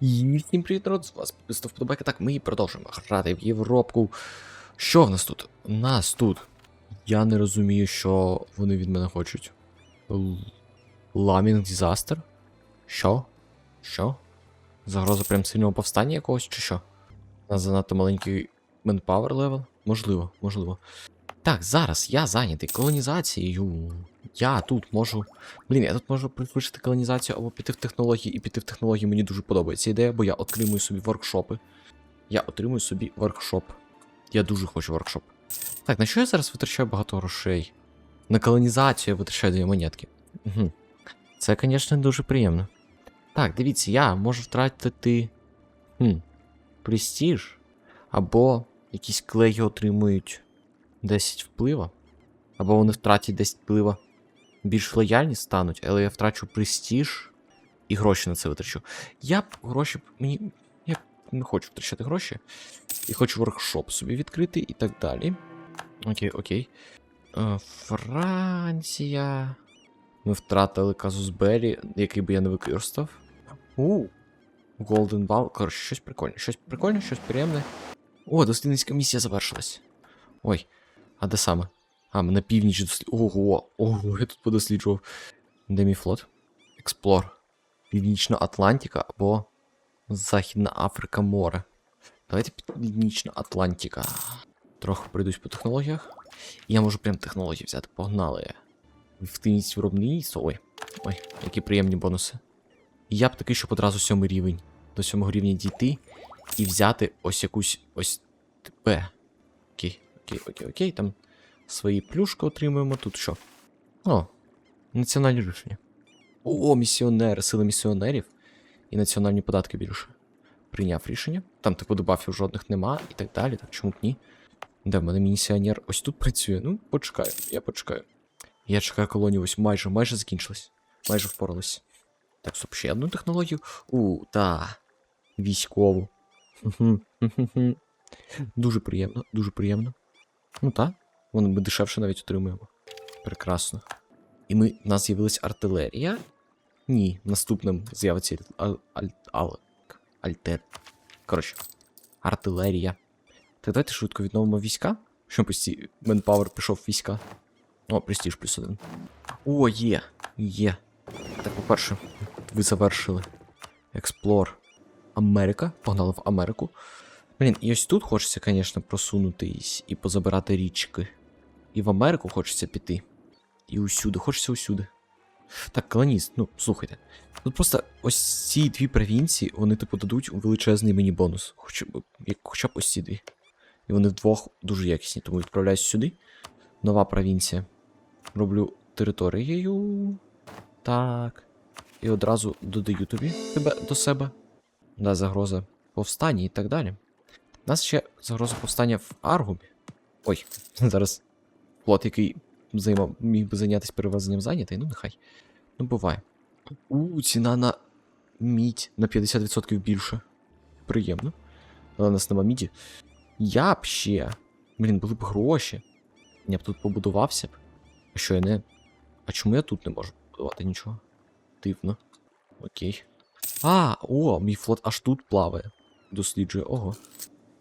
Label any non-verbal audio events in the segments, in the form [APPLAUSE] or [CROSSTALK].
І всім привіт, народ, з вас підписав вподобайка. Так, ми продовжуємо грати в Європку. Що в нас тут? У нас тут. Я не розумію, що вони від мене хочуть. Ламінг дизастер? Що? Що? Загроза прям сильного повстання якогось чи що? У нас занадто маленький manpower левел? Можливо, можливо. Так, зараз я зайнятий колонізацією. Я тут можу. Блін, я тут можу пришвидшити колонізацію або піти в технології, і піти в технології мені дуже подобається ідея, бо я отримую собі воркшопи. Я отримую собі воркшоп. Я дуже хочу воркшоп. Так, на що я зараз витрачаю багато грошей? На колонізацію я витрачаю дві монетки. Угу. Це, звісно, дуже приємно. Так, дивіться, я можу втратити. Хм, престиж. Або якісь клеї отримують 10 вплива. Або вони втратять 10 вплива більш лояльні стануть, але я втрачу престиж і гроші на це витрачу. Я б гроші. Мені. Я б не хочу втрачати гроші. І хочу воркшоп собі відкрити і так далі. Окей, окей. Е, Франція. Ми втратили казус Беллі, який би я не використав. У. Golden Ball. Коротше, щось прикольне. Щось прикольне, щось приємне. О, дослідницька місія завершилась. Ой, а де саме? А, ми на північ дослід... Ого, ого, я тут подосліджував. Де мій флот? Експлор. Північна Атлантика або Західна Африка море. Давайте Північна Атлантика. Трохи пройдусь по технологіях. І я можу прям технології взяти. Погнали. Ефективність виробництва. Ой. Ой, які приємні бонуси. І я б такий, щоб одразу сьомий рівень. До сьомого рівня дійти і взяти ось якусь ось Б. Окей, окей, окей. Там свої плюшки отримуємо. Тут що? О, національні рішення. О, місіонери, сили місіонерів і національні податки більше. Прийняв рішення. Там типу дебафів жодних нема і так далі. Так чому б ні? Де в мене місіонер ось тут працює. Ну, почекаю, я почекаю. Я чекаю колонію, ось майже, майже закінчилась. Майже впоралась. Так, стоп, ще одну технологію. У, та. Військову. Дуже приємно, дуже приємно. Ну так. Воно ми дешевше навіть отримуємо. Прекрасно. І ми, в нас з'явилась артилерія. Ні, наступним з'явиться ал, аль, ал, альтер. Коротше, артилерія. Так давайте швидко відновимо війська. Що постій Менпауер пішов війська. О, престиж плюс один. О, є. Є. Так, по-перше, ви завершили. Експлор. Америка. Погнали в Америку. Блін, і ось тут хочеться, звісно, просунутись і позабирати річки. І в Америку хочеться піти. І усюди, хочеться усюди. Так, колоніст, ну, слухайте. Тут просто ось ці дві провінції, вони типу дадуть величезний мені бонус. Хоча б, як, хоча б ось ці дві. І вони вдвох дуже якісні, тому відправляюсь сюди. Нова провінція. Роблю територією. Так. І одразу додаю тобі тебе до себе. Да, загроза повстання і так далі. Нас ще загроза повстання в Аргумі. Ой, [LAUGHS] зараз флот, який займав, міг би зайнятися перевезенням зайнятий, ну нехай. Ну, буває. У, ціна на мідь на 50% більше. Приємно. Але у нас нема міді. Я б ще. Блін, були б гроші. Я б тут побудувався б. А що я не. А чому я тут не можу побудувати нічого? Дивно. Окей. А, о, мій флот аж тут плаває. Досліджує. Ого.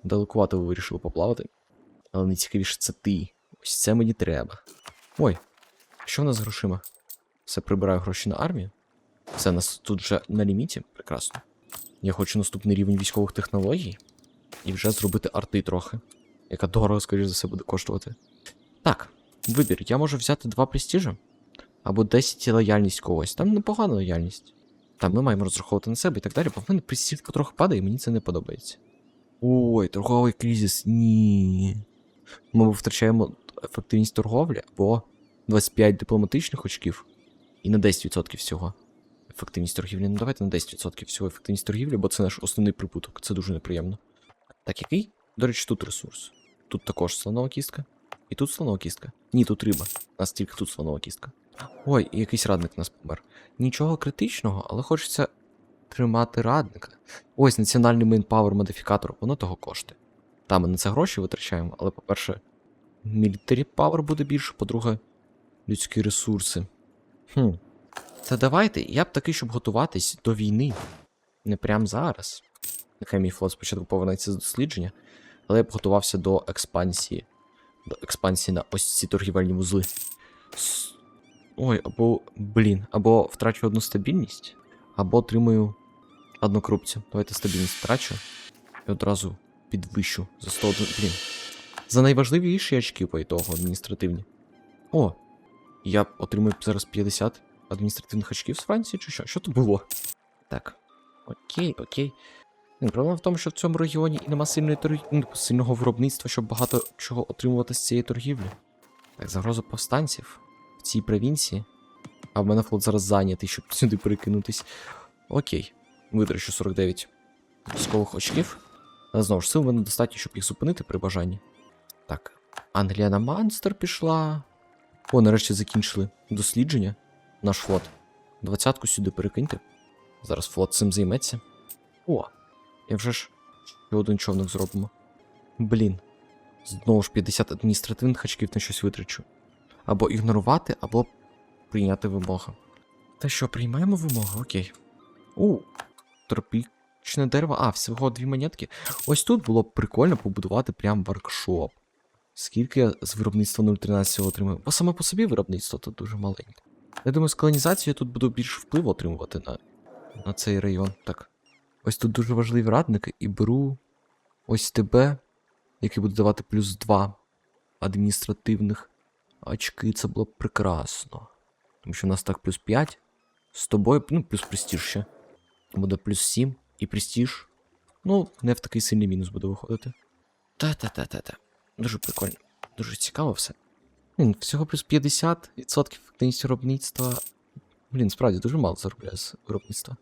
Далекувато ви вирішили поплавати. Але найцікавіше це ти. Ось це мені треба. Ой, що в нас з грошима? Все прибираю гроші на армію. Все, нас тут вже на ліміті. Прекрасно. Я хочу наступний рівень військових технологій. І вже зробити арти трохи. Яка дорого, скоріш за все, буде коштувати. Так, вибір. Я можу взяти два престижа. Або 10 лояльність когось. Там непогана лояльність. Там ми маємо розраховувати на себе і так далі, бо в мене престиж потроху падає, і мені це не подобається. Ой, торговий кризис. Ні. Ми втрачаємо ефективність торговлі або 25 дипломатичних очків і на 10% всього. Ефективність торгівлі. Ну давайте на 10% всього ефективність торгівлі, бо це наш основний прибуток. Це дуже неприємно. Так, який? До речі, тут ресурс. Тут також слонова кістка. І тут слонова кістка. Ні, тут риба. У нас тільки тут слонова кістка. Ой, і якийсь радник у нас помер. Нічого критичного, але хочеться тримати радника. Ось національний мейнпауер модифікатор, воно того коштує. Там ми на це гроші витрачаємо, але, по-перше, мілітарі пауер буде більше, по-друге, людські ресурси. Хм. Та давайте, я б такий, щоб готуватись до війни. не прям зараз. Нехай мій флот спочатку повернеться з дослідження, але я б готувався до експансії. До експансії на ось ці торгівельні вузли. Ой, або, блін, або втрачу одну стабільність, або отримую одну корупцію. Давайте стабільність втрачу і одразу підвищу за 101. Блін. За найважливіші очки по ітогу адміністративні. О! Я отримую зараз 50 адміністративних очків з Франції, чи що? Що то було? Так. Окей, окей. Проблема в тому, що в цьому регіоні і нема сильної торгі... ну, типу, сильного виробництва, щоб багато чого отримувати з цієї торгівлі. Так, загроза повстанців в цій провінції. А в мене флот зараз зайнятий, щоб сюди перекинутись. Окей. Витрачу 49 військових очків. Знову ж сил в мене достатньо, щоб їх зупинити при бажанні. Так. Англія на Манстер пішла. О, нарешті закінчили дослідження. Наш флот. Двадцятку сюди перекиньте. Зараз флот цим займеться. О! Я вже ж ще один човник зробимо. Блін. Знову ж 50 адміністративних очків на щось витрачу. Або ігнорувати, або прийняти вимогу. Та що, приймаємо вимогу? Окей. У, тропічне дерево. А, всього дві монетки. Ось тут було б прикольно побудувати прям воркшоп. Скільки я з виробництва 0.13 отримую? Бо саме по собі виробництво тут дуже маленьке. Я думаю, з колонізацією я тут буду більш впливу отримувати на, на цей район. Так. Ось тут дуже важливі радники, і беру ось тебе, який буде давати плюс 2 адміністративних очки. Це було б прекрасно. Тому що в нас так плюс 5. З тобою, ну, плюс престіж ще. Буде плюс 7 і престіж. Ну, не в такий сильний мінус буде виходити. Та-та-та-та-та. Дуже прикольно. Дуже цікаво все. Блін, всього плюс 50% ефективність виробництва. Блін, справді дуже мало заробляє з виробництва.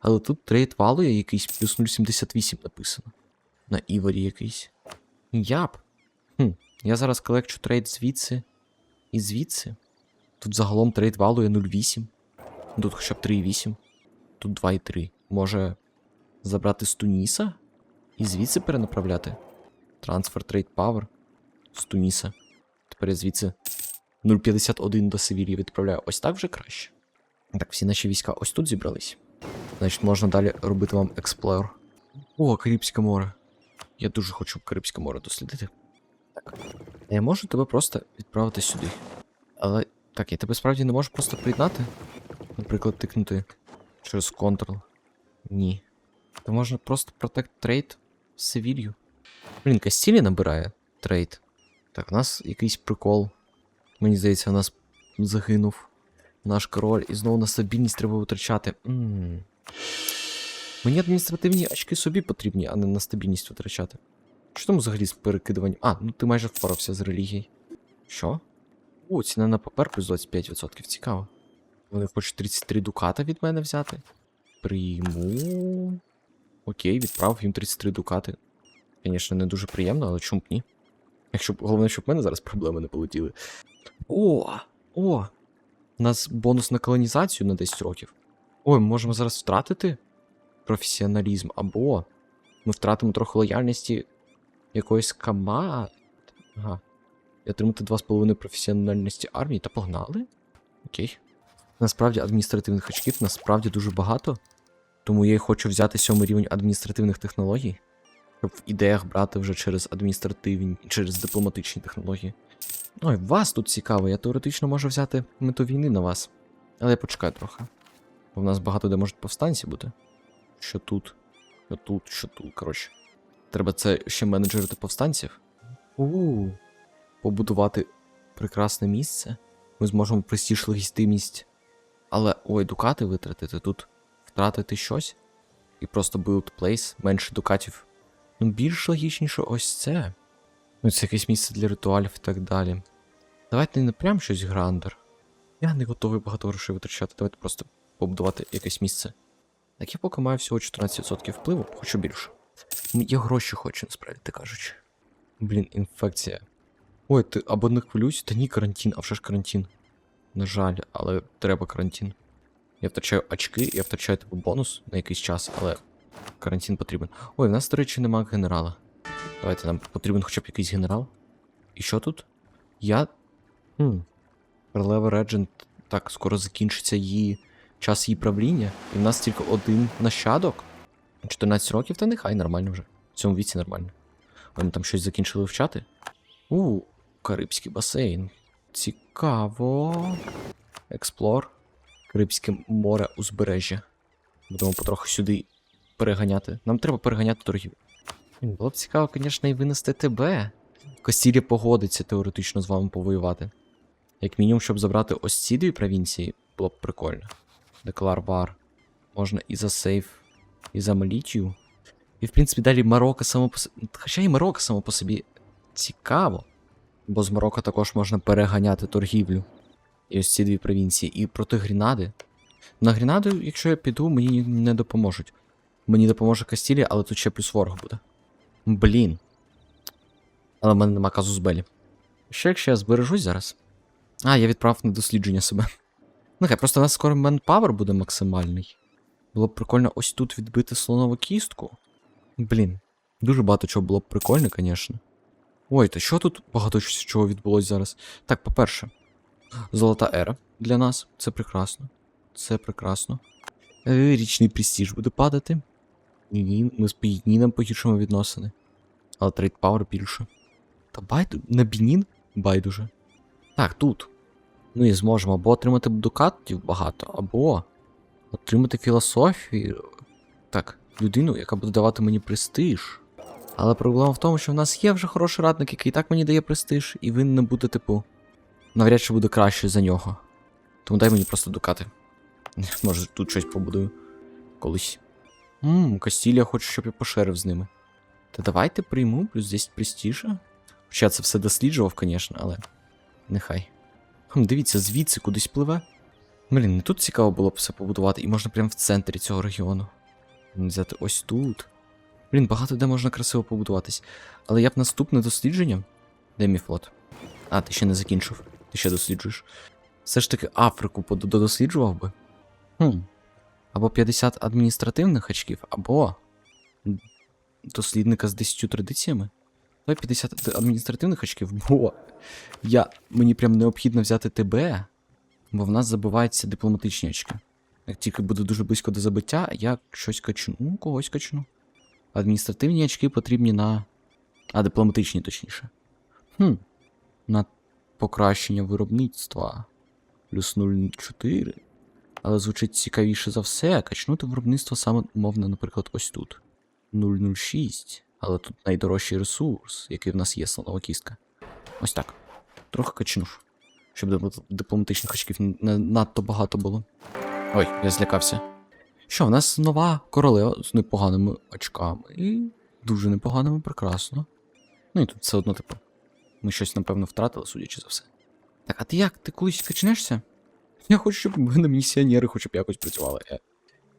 Але тут трейд валує якийсь плюс 0,78 написано. На Іворі якийсь. Яп. Хм, я зараз колекчу трейд звідси і звідси. Тут загалом трейд валує 0,8. Тут хоча б 3,8. Тут 2,3. Може забрати з Туніса і звідси перенаправляти. Трансфер трейд павер з Туніса. Тепер я звідси 0,51 до Севілії відправляю. Ось так вже краще. Так, всі наші війська ось тут зібрались. Значить, можна далі робити вам експлор. О, Карибське море. Я дуже хочу Карибське море дослідити. Так. Я можу тебе просто відправити сюди. Але. Так, я тебе справді не можу просто приєднати. Наприклад, тикнути через Ctrl. Ні. То можна просто Protect Trade в Севілью. Блін, Кастілі набирає трейд. Так, у нас якийсь прикол. Мені здається, у нас загинув наш король, і знову на стабільність треба витрачати. м Мені адміністративні очки собі потрібні, а не на стабільність витрачати. Що там взагалі з перекидуванням? А, ну ти майже впорався з релігією. Що? О, ціна на папер плюс 25%. Цікаво. Вони хочуть 33 дуката від мене взяти. Прийму. Окей, відправив їм 33 дукати. Звісно, не дуже приємно, але чому б ні? Якщо б головне, щоб в мене зараз проблеми не полетіли. О! О! У нас бонус на колонізацію на 10 років. Ой, ми можемо зараз втратити професіоналізм, або ми втратимо трохи лояльності якоїсь команди. Ага. І отримати 2,5 професіональності армії та погнали. Окей. Насправді адміністративних очків насправді дуже багато. Тому я і хочу взяти сьомий рівень адміністративних технологій, щоб в ідеях брати вже через адміністративні, через дипломатичні технології. Ой, вас тут цікаво, я теоретично можу взяти мету війни на вас. Але я почекаю трохи. Бо в нас багато де можуть повстанці бути. Що тут, що тут, що тут, коротше. Треба це ще менеджерити повстанців. У побудувати прекрасне місце. Ми зможемо престіж легістимність. Але ой, дукати витратити тут, втратити щось. І просто build place, менше дукатів. Ну, більш логічніше ось це. Ну, це якесь місце для ритуалів і так далі. Давайте не прям щось грандер. Я не готовий багато грошей витрачати. Давайте просто побудувати якесь місце. Так я поки маю всього 14% впливу, хочу більше. Ну, Я гроші хочу, насправді кажучи. Блін, інфекція. Ой, ти або не хвилюйся, та ні, карантин, а вже ж карантин. На жаль, але треба карантин. Я втрачаю очки, я втрачаю типу бонус на якийсь час, але карантин потрібен. Ой, в нас, до речі, нема генерала. Давайте нам потрібен хоча б якийсь генерал. І що тут? Я. Хм. Королева Реджент. Так, скоро закінчиться її час її правління. І в нас тільки один нащадок. 14 років, та нехай нормально вже. В цьому віці нормально. Вони там щось закінчили вчати. У, Карибський басейн. Цікаво. Експлор. Карибське море узбережжя. Будемо потроху сюди переганяти. Нам треба переганяти торгів. Було б цікаво, звісно, і винести тебе. Костілі погодиться теоретично з вами повоювати. Як мінімум, щоб забрати ось ці дві провінції, було б прикольно. Деклар Вар. Можна і за сейф, і за Малітію. І, в принципі, далі Марокко само по собі. Хоча і Марокко само по собі цікаво. Бо з Марокко також можна переганяти торгівлю. І ось ці дві провінції. І проти Грінади. На Грінаду, якщо я піду, мені не допоможуть. Мені допоможе Кастілія, але тут ще плюс ворог буде. Блін. Але в мене нема казус Белі. Що якщо я збережусь зараз? А, я відправив на дослідження себе. Нехай просто у нас скоро манпавер буде максимальний. Було б прикольно ось тут відбити слонову кістку. Блін, дуже багато чого було б прикольно, звісно. Ой, та що тут багато чого відбулось зараз? Так, по-перше, золота ера для нас. Це прекрасно. Це прекрасно. Е, Річний престиж буде падати. І ми з Бійніном погіршимо відносини. Але трейд пауер більше. Та байду... на Бінін байдуже. Так, тут. Ми зможемо або отримати дукатів багато, або отримати філософію. Так, людину, яка буде давати мені престиж. Але проблема в тому, що в нас є вже хороший радник, який так мені дає престиж, і він не буде, типу, навряд чи буде краще за нього. Тому дай мені просто дукати. [LAUGHS] Може, тут щось побудую. Колись. Ммм, Кастілія хоче, щоб я пошерив з ними. Та давайте прийму, плюс 10 престижа. Хоча це все досліджував, звісно, але. Нехай. Хм, дивіться, звідси кудись пливе. Блін, не тут цікаво було б все побудувати, і можна прямо в центрі цього регіону. Взяти ось тут. Блін, багато де можна красиво побудуватись. Але я б наступне дослідження. Де мій флот? А, ти ще не закінчив. Ти ще досліджуєш. Все ж таки Африку додосліджував би. Хм. Або 50 адміністративних очків, або дослідника з 10 традиціями. Давай 50 адміністративних очків, бо я, мені прям необхідно взяти тебе, бо в нас забиваються дипломатичні очки. Як тільки буду дуже близько до забиття, я щось качну, ну, когось качну. Адміністративні очки потрібні на. А, дипломатичні, точніше. Хм. На покращення виробництва. Плюс 0,4. Але звучить цікавіше за все. Качнути виробництво саме мовно, наприклад, ось тут. 0,06. Але тут найдорожчий ресурс, який в нас є, слонова кістка. Ось так. Трохи качнув. Щоб дипломатичних очків не надто багато було. Ой, я злякався. Що, в нас нова королева з непоганими очками. І дуже непоганими, прекрасно. Ну і тут все одно, типу, ми щось, напевно, втратили, судячи за все. Так, а ти як? Ти колись качнешся? Я хочу, щоб в мене місіонери хоча б якось працювали. Е,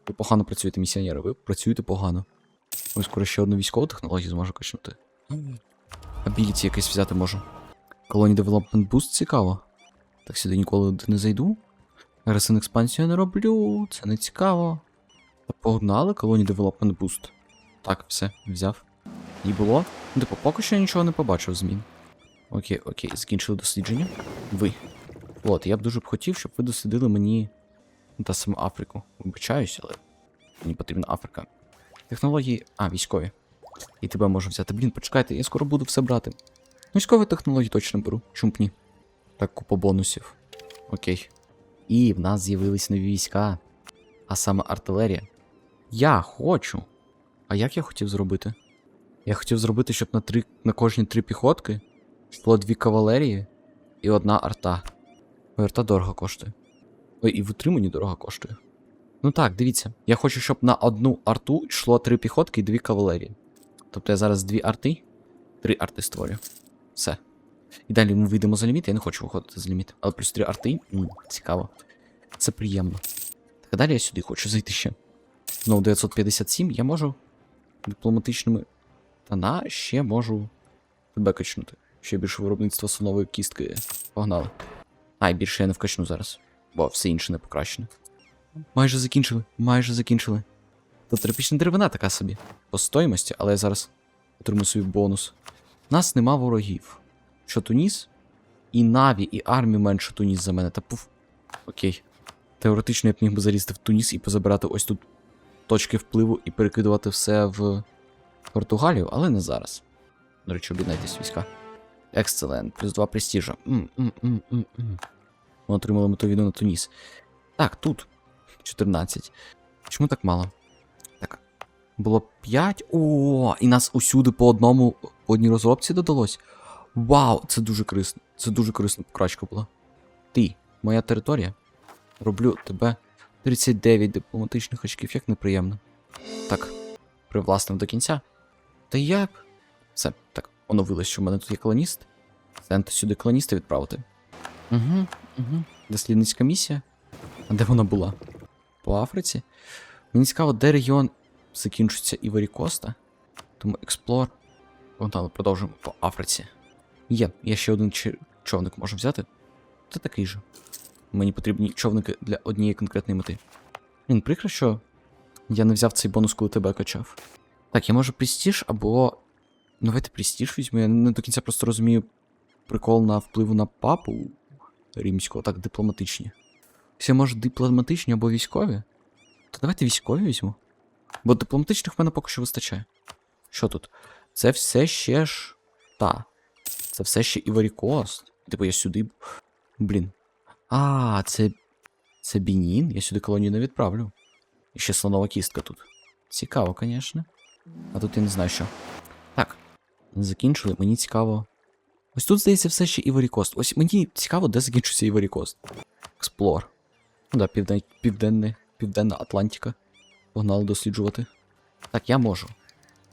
Ви погано працюєте, місіонери, ви працюєте погано. Ось скоро ще одну військову технологію зможу качнути. Абіліті якесь взяти можу. Колоні Development Boost цікаво. Так сюди ніколи не зайду. Ресин експансію не роблю, це не цікаво. Погнали колоні Development Boost. Так, все, взяв. І було. Ну, Типу, поки що я нічого не побачив змін. Окей, окей, закінчили дослідження. Ви. От, я б дуже б хотів, щоб ви дослідили мені та саму Африку. Вибачаюсь, але мені потрібна Африка. Технології. А, військові. І тебе можу взяти. Блін, почекайте, я скоро буду все брати. Військові технології точно беру. Чому б ні? Так, купа бонусів. Окей. І в нас з'явились нові війська, а саме артилерія. Я хочу. А як я хотів зробити? Я хотів зробити, щоб на три, на кожні три піхотки йшло дві кавалерії і одна арта. Ой, арта дорого коштує. Ой, і в утриманні дорого коштує. Ну так, дивіться. Я хочу, щоб на одну арту йшло три піхотки і дві кавалерії. Тобто я зараз дві арти, три арти створю. Все. І далі ми вийдемо за ліміт, я не хочу виходити за ліміт. Але плюс три арти, м, цікаво. Це приємно. Так далі я сюди хочу зайти ще. Знову 957, я можу дипломатичними. Та на ще можу тебе качнути. Ще більше виробництва слонової кістки. Погнали. А, і більше я не вкачну зараз, бо все інше не покращене. Майже закінчили, майже закінчили. Тут тропічна деревина така собі. По стоїмості, але я зараз отримую свій бонус. Нас нема ворогів. Що Туніс? І Наві, і армії менше Туніс за мене. Та пуф. Окей. Теоретично я б міг би залізти в Туніс і позабирати ось тут точки впливу і перекидувати все в Португалію, але не зараз. До речі, об'єднайтесь війська. Екселент, плюс 2 престижа. М-м-м-м-м. Ми отримали мету війну на Туніс. Так, тут 14. Чому так мало? Так. Було 5. О, і нас усюди по одному по одній розробці додалось. Вау, це дуже корисно. Це дуже корисна покрачка була. Ти, моя територія. Роблю тебе 39 дипломатичних очків, як неприємно. Так, привласнив до кінця. Та як? Все, так, оновилось, що в мене тут є колоніст. Центр сюди колоніста відправити. Угу, угу. Дослідницька місія. А де вона була? По Африці? Мені цікаво, де регіон закінчується Івері Коста. Тому експлор. Погнали, продовжуємо по Африці. Є, я ще один човник можу взяти. Це такий же. Мені потрібні човники для однієї конкретної мети. Він прикро, що я не взяв цей бонус, коли тебе качав. Так, я можу престіж або. Ну, давайте престіж візьму. Я не до кінця просто розумію прикол на впливу на папу римського, так, дипломатичні. Все може дипломатичні або військові? То давайте військові візьму. Бо дипломатичних в мене поки що вистачає. Що тут? Це все ще ж. Та. Це все ще Іварікост. Типу я сюди. Блін. А, це. Це Бінін? Я сюди колонію не відправлю. І ще слонова кістка тут. Цікаво, звісно. А тут я не знаю що. Так. Закінчили, мені цікаво. Ось тут, здається, все ще Іварікост. Ось мені цікаво, де закінчується Іварікост. Експлор. Ну да, півден... південне... південна Атлантика. Погнали досліджувати. Так, я можу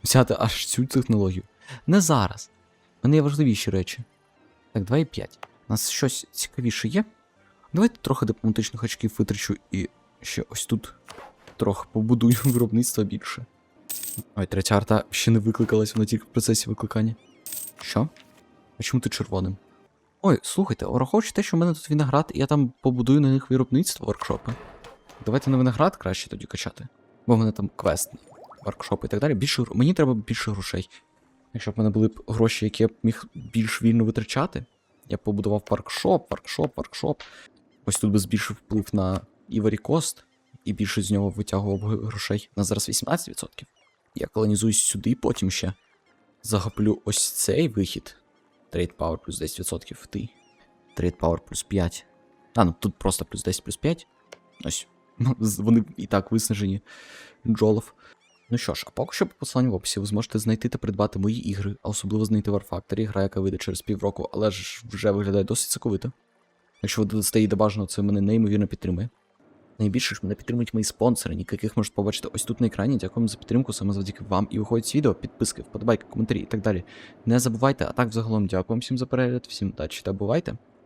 взяти аж цю технологію. Не зараз. У мене є важливіші речі. Так, 2,5. У нас щось цікавіше є. Давайте трохи дипломатичних очків витрачу і ще ось тут трохи побудую [LAUGHS] виробництво більше. Ой, третя арта ще не викликалась, вона тільки в процесі викликання. Що? А чому ти червоним? Ой, слухайте, враховуючи те, що в мене тут виноград, і я там побудую на них виробництво воркшопи. Давайте на виноград краще тоді качати. Бо в мене там квест, воркшопи і так далі. Більше, мені треба більше грошей. Якщо б в мене були б гроші, які я б міг більш вільно витрачати, я б побудував воркшоп, воркшоп, воркшоп. Ось тут би збільшив вплив на Іварі Кост, і більше з нього витягував грошей. На зараз 18%. Я колонізуюсь сюди, потім ще захоплю ось цей вихід. Trade Power плюс 10% ти. Trade Power плюс 5. А, ну тут просто плюс 10 плюс 5. Ось. Ну, вони і так виснажені. Джолов. Ну що ж, а поки що по посиланню в описі ви зможете знайти та придбати мої ігри, а особливо знайти War Factory, гра, яка вийде через півроку, але ж вже виглядає досить соковито. Якщо ви додасте її до бажаного, це мене неймовірно підтримує. Найбільше ж мене підтримують мої спонсори, яких можете побачити ось тут на екрані. Дякуємо за підтримку, саме завдяки вам. І виходить з відео, підписки, вподобайки, коментарі і так далі. Не забувайте, а так взагалом дякую всім за перегляд, всім удачі та бувайте.